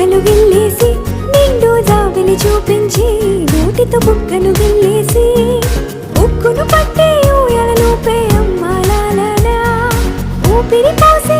బుక్కలు గిల్లేసి నిండు జావిని చూపించి నోటితో బుక్కను గిల్లేసి ఉక్కును పట్టే ఊయలను పే అమ్మ ఊపిరి పోసే